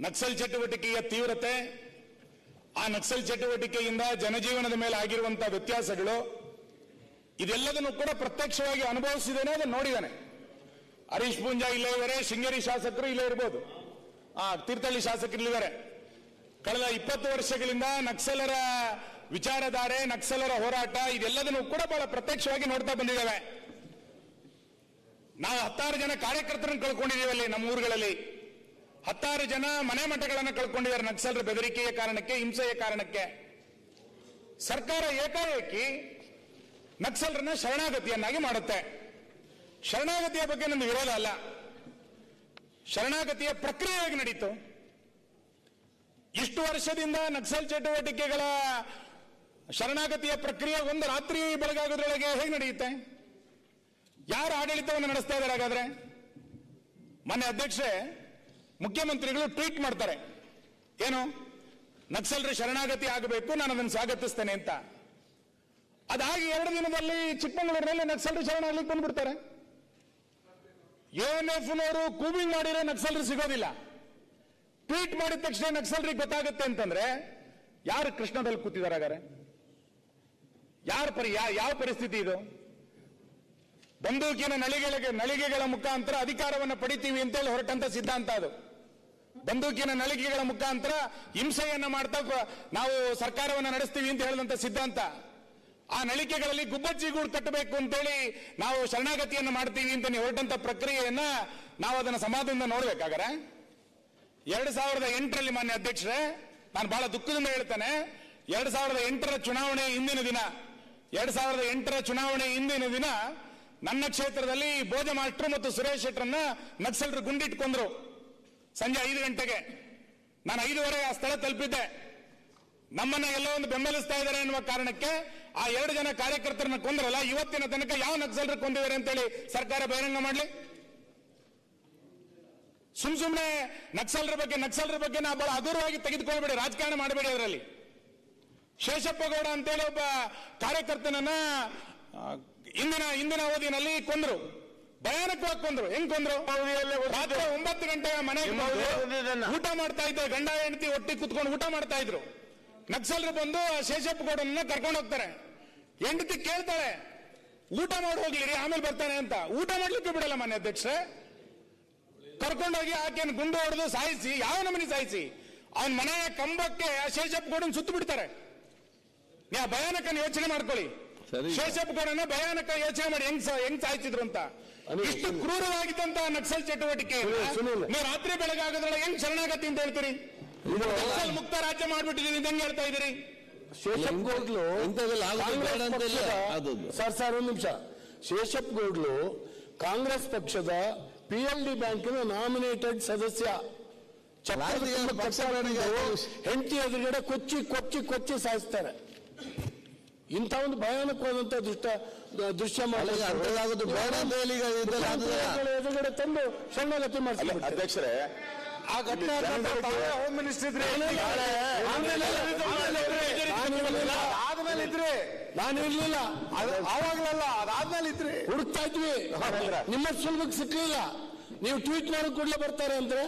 ನಕ್ಸಲ್ ಚಟುವಟಿಕೆಯ ತೀವ್ರತೆ, ಆ ನಕ್ಸಲ್ ಚಟುವಟಿಕೆಯಿಂದ ಜನಜೀವನದ ಮೇಲೆ ಆಗಿರುವಂತಹ ವ್ಯತ್ಯಾಸಗಳು, ಇದೆಲ್ಲದನ್ನು ಕೂಡ ಪ್ರತ್ಯಕ್ಷವಾಗಿ ಅನುಭವಿಸಿದ್ದೇನೆ, ಅದನ್ನು ನೋಡಿದ್ದಾನೆ. ಹರೀಶ್ ಪೂಂಜಾ ಇಲ್ಲೇ ಇದ್ದಾರೆ, ಶೃಂಗೇರಿ ಶಾಸಕರು ಇಲ್ಲೇ ಇರ್ಬೋದು. ಆ, ತೀರ್ಥಹಳ್ಳಿ ಶಾಸಕರು ಇಲ್ಲಿದ್ದಾರೆ. ಕಳೆದ ಇಪ್ಪತ್ತು ವರ್ಷಗಳಿಂದ ನಕ್ಸಲರ ವಿಚಾರಧಾರೆ, ನಕ್ಸಲರ ಹೋರಾಟ, ಇದೆಲ್ಲದನ್ನು ಕೂಡ ಬಹಳ ಪ್ರತ್ಯಕ್ಷವಾಗಿ ನೋಡ್ತಾ ಬಂದಿದ್ದೇವೆ. ನಾವು ಹತ್ತಾರು ಜನ ಕಾರ್ಯಕರ್ತರನ್ನು ಕಳ್ಕೊಂಡಿದ್ದೀವಿ ಅಲ್ಲಿ ನಮ್ಮ ಊರುಗಳಲ್ಲಿ. ಹತ್ತಾರು ಜನ ಮನೆ ಮಠಗಳನ್ನು ಕಳ್ಕೊಂಡಿದ್ದಾರೆ ನಕ್ಸಲರ ಬೆದರಿಕೆಯ ಕಾರಣಕ್ಕೆ, ಹಿಂಸೆಯ ಕಾರಣಕ್ಕೆ. ಸರ್ಕಾರ ಏಕಾಏಕಿ ನಕ್ಸಲರನ್ನ ಶರಣಾಗತಿಯನ್ನಾಗಿ ಮಾಡುತ್ತೆ. ಶರಣಾಗತಿಯ ಬಗ್ಗೆ ನಮ್ಗೆ ವಿರೋಧ ಅಲ್ಲ. ಶರಣಾಗತಿಯ ಪ್ರಕ್ರಿಯೆ ಹೇಗೆ ನಡೀತು. ಇಷ್ಟು ವರ್ಷದಿಂದ ನಕ್ಸಲ್ ಚಟುವಟಿಕೆಗಳ ಶರಣಾಗತಿಯ ಪ್ರಕ್ರಿಯೆ ಒಂದು ರಾತ್ರಿ ಬೆಳಗಾಗೋದ್ರೊಳಗೆ ಹೇಗೆ ನಡೆಯುತ್ತೆ? ಯಾರು ಆಡಳಿತವನ್ನು ನಡೆಸ್ತಾ ಇದ್ದಾರೆ ಹಾಗಾದ್ರೆ? ಮೊನ್ನೆ ಅಧ್ಯಕ್ಷೆ, ಮುಖ್ಯಮಂತ್ರಿಗಳು ಟ್ವೀಟ್ ಮಾಡ್ತಾರೆ. ಏನು? ನಕ್ಸಲ್ರ ಶರಣಾಗತಿ ಆಗಬೇಕು, ನಾನು ಅದನ್ನು ಸ್ವಾಗತಿಸ್ತೇನೆ ಅಂತ. ಅದಾಗಿ ಎರಡು ದಿನದಲ್ಲಿ ಚಿಕ್ಕಮಗಳೂರಿನಲ್ಲಿ ನಕ್ಸಲರು ಶರಣಾಗ್ಲಿಕ್ಕೆ ಬಂದ್ಬಿಡ್ತಾರೆ. ಎಎನ್ಎಫ್ನವರು ಕೂಬಿಂಗ್ ಮಾಡಿರೋ ನಕ್ಸಲರು ಸಿಗೋದಿಲ್ಲ. ಟ್ವೀಟ್ ಮಾಡಿದ ತಕ್ಷಣ ನಕ್ಸಲ್ರಿಗೆ ಗೊತ್ತಾಗುತ್ತೆ ಅಂತಂದ್ರೆ, ಯಾರು ಕೃಷ್ಣದಲ್ಲಿ ಕೂತಿದ್ದಾರೆ ಹಾಗಾದ್ರೆ? ಯಾರು ಯಾವ ಪರಿಸ್ಥಿತಿ ಇದು? ಬಂದೂಕಿನ ನಳಿಗೆಗಳಿಗೆ ನಳಿಗೆಗಳ ಮುಖಾಂತರ ಅಧಿಕಾರವನ್ನು ಪಡಿತೀವಿ ಅಂತೇಳಿ ಹೊರಟಂತ ಸಿದ್ಧಾಂತ ಅದು. ಬಂದೂಕಿನ ನಳಿಗೆಗಳ ಮುಖಾಂತರ ಹಿಂಸೆಯನ್ನ ಮಾಡ್ತಾ ನಾವು ಸರ್ಕಾರವನ್ನು ನಡೆಸ್ತೀವಿ ಅಂತ ಹೇಳಿದಂತ ಸಿದ್ಧಾಂತ. ಆ ನಳಿಕೆಗಳಲ್ಲಿ ಗುಬ್ಬಚ್ಚಿ ಗೂಡು ಕಟ್ಟಬೇಕು ಅಂತೇಳಿ ನಾವು ಶರಣಾಗತಿಯನ್ನು ಮಾಡ್ತೀವಿ ಅಂತ ಹೊರಟಂತ ಪ್ರಕ್ರಿಯೆಯನ್ನ ನಾವು ಅದನ್ನ ಸಮಾಧಾನದಿಂದ ನೋಡ್ಬೇಕಾಗರ? ಎರಡು ಸಾವಿರದ ಎಂಟರಲ್ಲಿ ಮಾನ್ಯ ಅಧ್ಯಕ್ಷರೇ, ನಾನು ಬಹಳ ದುಃಖದಿಂದ ಹೇಳ್ತೇನೆ, ಎರಡು ಸಾವಿರದ ಎಂಟರ ಚುನಾವಣೆ ಹಿಂದಿನ ದಿನ, ಎರಡು ಸಾವಿರದ ಎಂಟರ ಚುನಾವಣೆ ಹಿಂದಿನ ದಿನ ನನ್ನ ಕ್ಷೇತ್ರದಲ್ಲಿ ಭೋಜ ಮಾಸ್ಟ್ರು ಮತ್ತು ಸುರೇಶ್ ಶೆಟ್ಟರನ್ನ ನಕ್ಸಲರು ಗುಂಡಿಟ್ಕೊಂಡ್ರು. ಸಂಜೆ ಐದು ಗಂಟೆಗೆ. ನಾನು ಐದುವರೆ ಆ ಸ್ಥಳ ತಲುಪಿದ್ದೆ. ನಮ್ಮನ್ನ ಎಲ್ಲೋ ಒಂದು ಬೆಂಬಲಿಸ್ತಾ ಇದ್ದಾರೆ ಎನ್ನುವ ಕಾರಣಕ್ಕೆ ಆ ಎರಡು ಜನ ಕಾರ್ಯಕರ್ತರನ್ನ ಕೊಂದ್ರಲ್ಲ, ಇವತ್ತಿನ ತನಕ ಯಾವ ನಕ್ಸಲರು ಕೊಂದಿದ್ದಾರೆ ಅಂತೇಳಿ ಸರ್ಕಾರ ಬಹಿರಂಗ ಮಾಡಲಿ. ಸುಮ್ ಸುಮ್ಮನೆ ನಕ್ಸಲರ ಬಗ್ಗೆ ನಕ್ಸಲರ ಬಗ್ಗೆ ನಾ ಬಹಳ ಅದೂರವಾಗಿ ತೆಗೆದುಕೊಳ್ಬೇಡಿ ರಾಜಕಾರಣ ಮಾಡಬೇಡಿ ಅದರಲ್ಲಿ. ಶೇಷಪ್ಪಗೌಡ ಅಂತೇಳಿ ಒಬ್ಬ ಕಾರ್ಯಕರ್ತನನ್ನ ಇಂದಿನ ಇಂದಿನ ಅವಧಿನಲ್ಲಿ ಕೊಂದ್ರು. ಭಯಾನಕವಾಗಿ ಕೊಂದ್ರು. ಹೆಂಗ್ ಕೊಂದ್ರು? ರಾತ್ರಿ ಒಂಬತ್ತು ಗಂಟೆ ಮನೆಗೆ ಊಟ ಮಾಡ್ತಾ ಇದ್ದ. ಗಂಡ ಹೆಂಡತಿ ಒಟ್ಟಿ ಕುತ್ಕೊಂಡು ಊಟ ಮಾಡ್ತಾ ಇದ್ರು. ನಕ್ಸಲ್ರು ಬಂದು ಆ ಶೇಷಪ್ಪ ಗೌಡನ್ನ ಕರ್ಕೊಂಡು ಹೋಗ್ತಾರೆ. ಹೆಂಡತಿ ಕೇಳ್ತಾಳೆ ಊಟ ಮಾಡಿ ಹೋಗ್ಲಿರಿ ಆಮೇಲೆ ಬರ್ತಾನೆ ಅಂತ. ಊಟ ಮಾಡ್ಲಿಕ್ಕೆ ಬಿಡಲ್ಲ ಮನೆ ಅಧ್ಯಕ್ಷರೇ. ಕರ್ಕೊಂಡೋಗಿ ಆಕೆಯನ್ನು ಗುಂಡು ಹೊಡೆದು ಸಾಯಿಸಿ ಯಾವ ನಮನಿ ಸಾಯಿಸಿ ಅವನ ಮನೆಯ ಕಂಬಕ್ಕೆ ಆ ಶೇಷಪ್ಪ ಗೌಡನ್ ಸುತ್ತು ಬಿಡ್ತಾರೆ. ನೀವು ಆ ಭಯಾನಕನ ಯೋಚನೆ ಮಾಡ್ಕೊಳ್ಳಿ. ಸರಿ. ಶೇಷಪ್ಪ ಗೌಡನ ಭಯಾನಕ ಯೋಚನೆ ಮಾಡಿ ಹೆಂಗ್ ಸಾ- ಹೆಂಗ್ ಸಾಯ್ತಿದ್ರು ಅಂತ ಇಷ್ಟು. ಕ್ರೂರವಾಗಿದ್ದಂತ ನಕ್ಸಲ್ ಚಟುವಟಿಕೆ. ನೀವು ರಾತ್ರಿ ಬೆಳಗಾಗದ್ರಲ್ಲ ಹೆಂಗ್ ಶರಣಾಗತಿ ಅಂತ ಹೇಳ್ತೀರಿ ಇದು ನಕ್ಸಲ್ ಮುಕ್ತ ರಾಜ್ಯ ಮಾಡ್ಬಿಟ್ಟಿದ್ದೀರಿ ಅಂತ ಹೆಂಗ್ ಹೇಳ್ತಾ ಅಂತಿಲ್ಲ. ಸರ್ ಸರ್ ಒಂದು ನಿಮಿಷ ಶೇಷಪ್ ಗೌಡ್ಲು ಕಾಂಗ್ರೆಸ್ ಪಕ್ಷದ ಪಿ ಎಲ್ ಡಿ ಬ್ಯಾಂಕಿನ ನಾಮಿನೇಟೆಡ್ ಸದಸ್ಯ ಹೆಂಡತಿ ಎದುರುಗಡೆ ಕೊಚ್ಚಿ ಕೊಚ್ಚಿ ಕೊಚ್ಚಿ ಸಾಯಿಸ್ತಾರೆ ಇಂಥ ಒಂದು ಭಯಾನಕವಾದಂತ ದುಷ್ಟ ದೃಶ್ಯ ಎದುರುಗಡೆ ತಂದು ಶರಣಾಗತಿ ಮಾಡ್ತಾರೆ ಅಧ್ಯಕ್ಷರೇ ಆ ಘಟನೆ ಹೋಮ್ ಮಿನಿಸ್ಟರ್ ಆದ್ಮೇಲೆ ಇದ್ರಿ ನಾನು ಇರ್ಲಿಲ್ಲ. ಆವಾಗ್ಲಲ್ಲ ಅದಾದ್ಮೇಲೆ ಇದ್ರಿ ಹುಡುಕ್ತಾ ಇದ್ವಿ ನಿಮ್ಮ ಸುಲಭಕ್ಕೆ ಸಿಕ್ಲಿಲ್ಲ. ನೀವು ಟ್ವೀಟ್ ಮಾಡೋ ಕೂಡಲೇ ಬರ್ತಾರೆ ಅಂದ್ರೆ